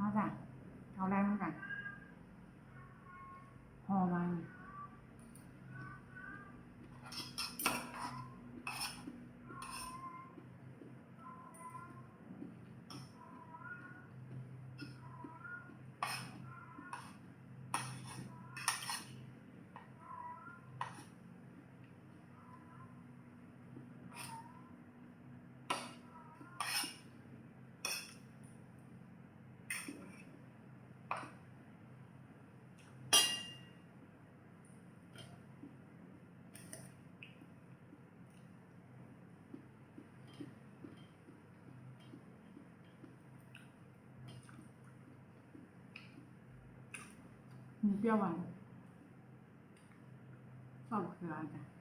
มาจ้ะเอาแรงมาจ้ะพอมา นชอ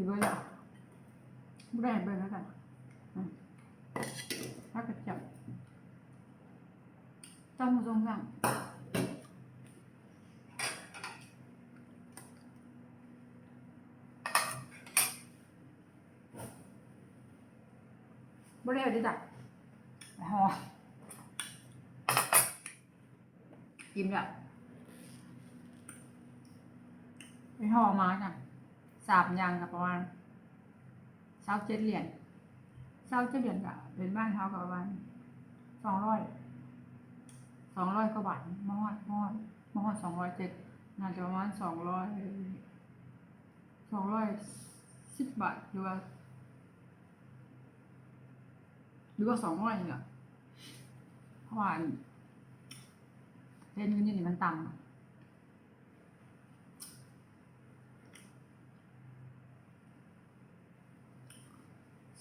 สีเบอร์ละไม่ได้เบอร์แล้วกันอืมถ้ากระจับเจ้าหมูทรงสั่งไม่ได้เอาดิจ้ะไปห่อกินแบบไปหอมาจ้ะ สามอยางกับประมาณสาเจ็ดเหรียญเศร้าเจะเดือนกะเป็นบ้านเขากับประมาณสองร้อยสองร้อยกว่าบาทมอดมอดมอดสองร้อยเจ็ดน่าจะประมาณสองร้อยสองร้อยสิบบาทหรือว่าหรือว่าสองร้อยเนี่แหละเพราะว่าเรนเงินนี่มันต่ำ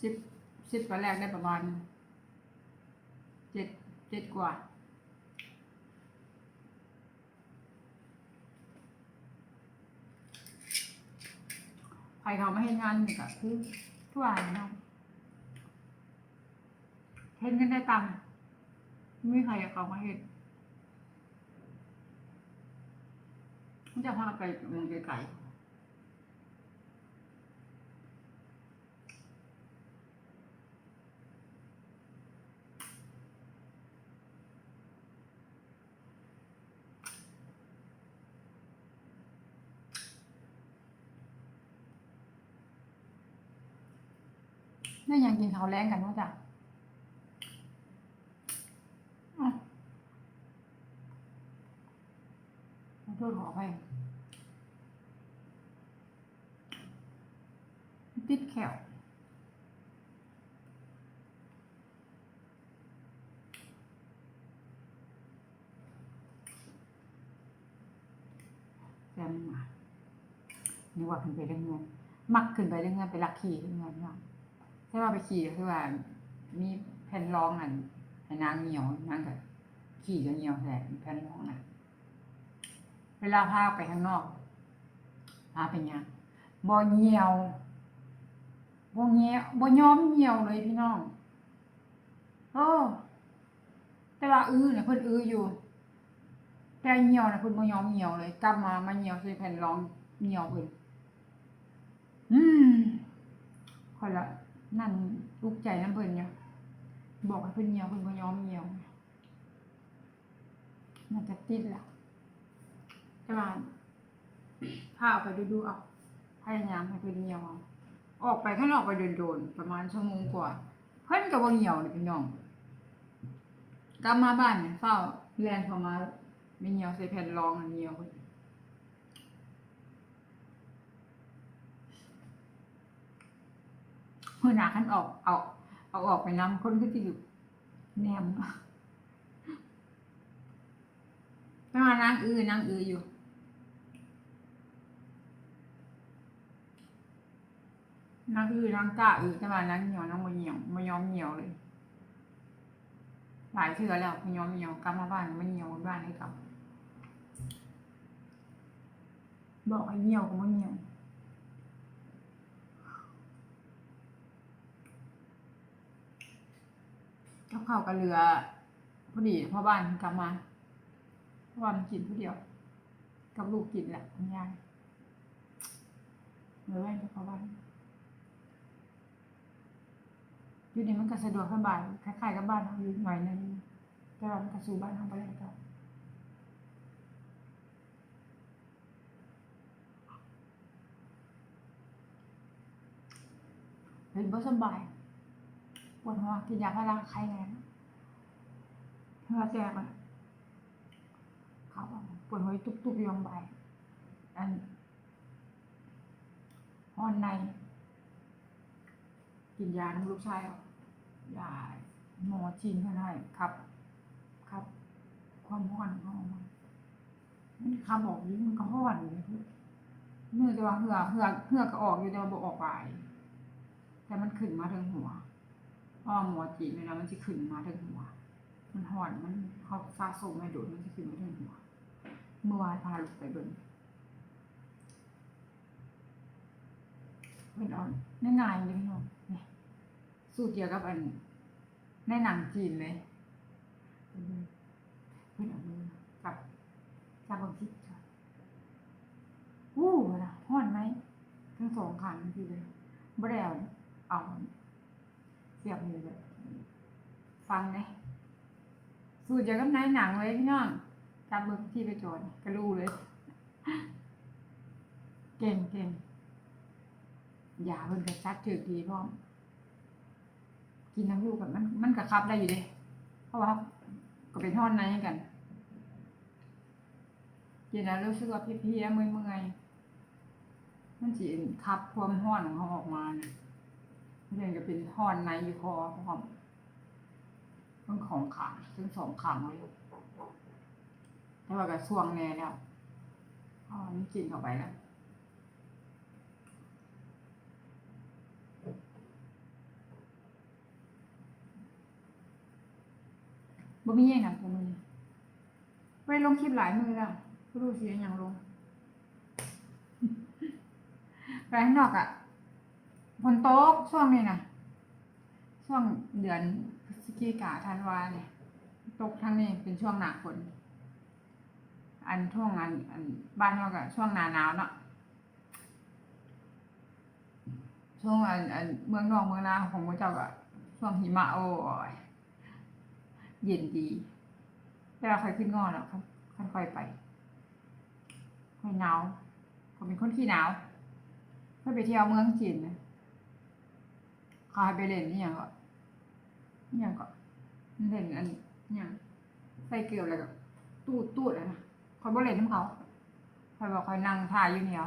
สิบสิบวันแรกได้ประมาณเจ็ดเจ็ดกว่า ใครเขาไม่ให้งานนี่ก็คือทั่วเนาะเห็นกันได้ตังค์ไม่ใครเอาเขามาเห็นมันจะพาไปเมืองไกลๆ นี่ยังกินข้าวแรงกันว่าจ้ะขอโทษขออภัยติดแขวแซมมานี่ว่าขึ้นไปเรื่องเงินมักขึ้นไปเรื่องเงินไปลักขี่เรื่องเงินเนาะ ถ้าว่าไปขี่ก็คือว่า มีแผ่นรองนั่นให้นางเหนียวนางก็ขี่ก็เหนียวแต่แผ่นรองน่ะ เวลาพาไปข้างนอกพาไปยังบ่เหี่ยวบ่เหี่ยวบ่ย้อมเหี่ยวเลยพี่น้องโอ้แต่ว่าอื้อเนี่ยเพิ่นอื้ออยู่ แต่เหี่ยวน่ะเพิ่นบ่ย้อมเหี่ยวเลยกลับมามาเหี่ยวใส่แผ่นรองเหี่ยวเพิ่นอืมคอยละ นั่นลูกใจน้ำเพิ่นอยู่บอกให้เพิ่นเหี่ยวเพิ่นบ่ยอมเหี่ยวน่าจะติดละใช่ไหมถ้าเอาไปดูดูๆเอาพยายามให้เพื่อนเหี่ยวเอาออกไปข้างนอกไปโดนๆประมาณชั่วโมงกว่า เพื่อนกับว่าเหี่ยวเลยพี่น้องกลับมาบ้านเนี่ยเฝ้าแลนเข้ามาไม่เหี่ยวใส่แผ่นรองเหี่ยวเพิ่น เมื่อหนาขันออกเอาเอาออกไปน้ำคนก็จะอยู่แนมถ้ามานางอือนางอืออยู่นางอือนางกล้าอือแต่ว่านางเหนียวนางบ่เหนียวไม่ยอมเหนียวเลยหลายเทื่อแล้วไม่ยอมเหนียวกลับมาบ้านไม่เหนียวบ้านให้กลับบอกให้เหนียวก็ไม่เหนียว กับข้าวกับเรือพอดีพ่อบ้านกลับมาพ่อบ้านกินผู้เดียว กับลูกกินแหละคุณยายเหลือไว้กับพ่อบ้านอยู่นี่มันก็สะดวกสบายคล้ายๆกับบ้านเราอยู่หน่อยนึงแต่ว่ามันก็สู่บ้านเราไปได้ก็เป็นบ่สบาย ปวดหัวกินยาพาราไข้แน่เหงื่อแตกเลยเขาบอกปวดหัวตุบๆอยองใบอันหอนใน กินยาน้ำลูกชายเอายาหมอจีนเท่านั้ครับ ครับ ความห้อนของมันมันคำบอกนี้มันก็ห้อนอยู่เมื่อจะว่าเหือเหือเหือก็ออกอยู่แต่ว่าบอกออกไปแต่มันขึ้นมาถึงหัว พราะว่าหมอจีนเวลามันจะขึ้นมาถึงหัว มันห่อนมันเขาสะสมให้โดดมันจะขึ้นมาถึงหัว เมื่อวานพาลูกไปเบิ่งเป็นอ่อนง่ายๆเลยพี่น้องเนี่ยสูตรเดียวกับอันในหนังจีนเลยเพื่อนเอามือจับจับบางทีจ้ะวู้นะห้อนไหมทั้งสองขันทีเลยบ่ได้เอาเอา สียบมือเลยฟังเลยสูตรเดียวกับในหนังเลยพี่น้องจับเบอร์ที่ไปจอดก็รู้เลย เก่งเก่งอย่าเพิ่นกระชัดถือดีพร้อมกินน้ำลูกกับมันมันกระคับได้อยู่เด้เพราะว่าก็เป็นทอดในกันกินแล้วรู้สึกว่าเพลียๆเมื่อยเมื่อยๆมันสิคับความห้อนของเขาออกมาเนี่ย มันยังจะเป็นห้อนในอยู่คอพร้อมทั้งของขังทั้งสองขังเลยแต่ว่ากับช่วงแน่แล้วอ๋อนี่กินเข้าไปแล้วบ่มีอย่งนั้นตัวมือนี้ไปลงคลิปหลายมือแล้วรู้สิอย่างลงไปข้างนอกอะ ฝนตกช่วงนี้นะช่วงเดือนพฤศจิกาธันวาเนี่ยตกทั้งนี้เป็นช่วงหนาฝนอันช่วงอันอันบ้านเราก็ช่วงหนาหนาวเนาะช่วงอันอันเมืองนอกเมืองนาของพระเจ้าก็ช่วงหิมะโอ้ยเย็นดี แต่เราค่อยขึ้นงอนแล้วค่อยๆไปค่อยหนาวผมเป็นคนขี้หนาวค่อยไปเที่ยวเมืองจีนนะ ขาให้ไปเล่นนี่ยังก็นี่ยังก็เล่นอันนี่ยังใส่เกลียวอะไรก็ตูดตูดอะนะคอยบ่เล่นน้ำเขาคอยบอกคอยนั่งถ่ายอยู่เนี่ย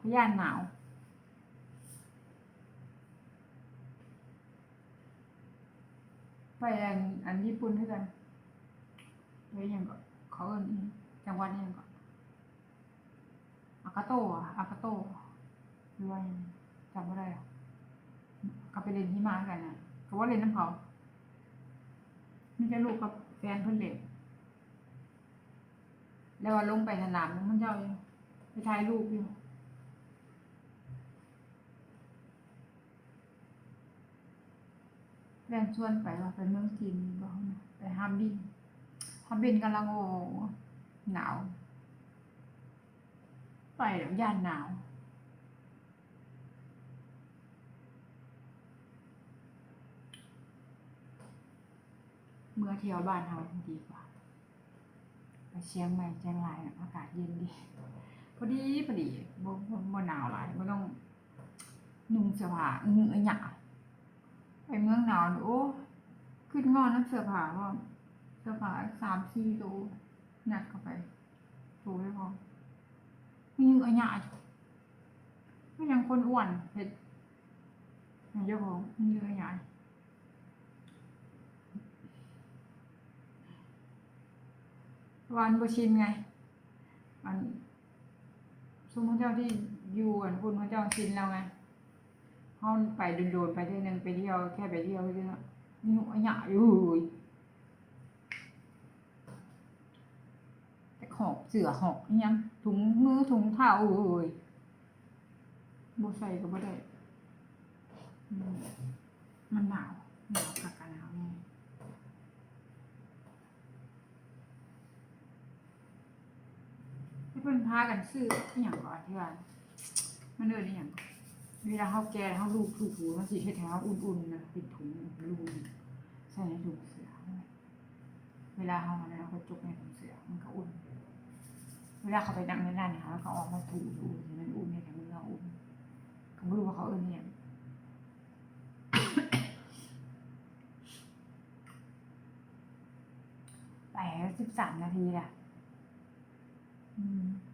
พยานหนาวไปอันอันญี่ปุ่นด้วยกันไปอยังก็เขาเอินอยังจังหวัดนี้ยังก็อนอากาโตะอากาโตะหรือว่าหยังจำไม่ได้อะ ก็ไปเล่นที่มากันนะเขาว่าเล่นน้ำเขาไม่ใช่ลูกกับแฟนเพิ่อนเล่นแล้วว่าลงไปสนามมันเจ้าอยู่ไปถ่ายรูปอยู่แฟนชวนไปว่าไปเมืองจีนบอกนะไปฮาร์บินฮาร์บินกำลังโอหนาว ไปแล้วย่านหนาว เมื่อเที่ยวบ้านเราดีกว่า ไปเชียงใหม่เชียงรายอากาศเย็นดี พอดีพอดีบ่บ่หนาวหลายบ่ต้องนุ่งเสื้อผ้าอื้อหยะไปเมืองหนาวนี่โอ้ขึ้นงอนน้ำเสื้อผ้าว่าเสื้อผ้าสามสี่ตัวหนักเข้าไปตัวไม่พอมีเยอะแยะอยู่ก็ยังคนอ้วนเห็ดอย่างเจ้าของมีเยอะแยะ วันบชินไงอันสมมติเจ้าที่อยู่อันคุณพระเจ้าชินแล้วไงเขาไปโดนๆไปเที่ยวนึงไปเที่ยวแค่ไปเที่ยวเที่ยวนี่หัวหยาอยู่แต่หอกเสือหอกอยังถุงมือถุงเท้าเอ้ยโบใส่ก็บ่ได้ มันหนาวหนาวคักกันหนาวแน่ ที่เพิ่นพากันซื้ออหย่างก่อนที่ว่ามันเดินอหย่างก่อนเวลาเขาแก่เขาลูกถูกหูมันสีแท้ๆอุ่นๆนะเป็นถุงลูกใส่ในถุงเสือเวลาเขาเนี่ยเขาจุกในถุงเสือมันก็อุ่น เวลาเขาไปนั่งในนั่นนะคะเขาออกมาถูดูมันอุ่นในแต่มือเราอุ่นเขาไม่รู้ว่าเขาเอิ้นเนี่ยงไปสิบสามนาทีละ Mm.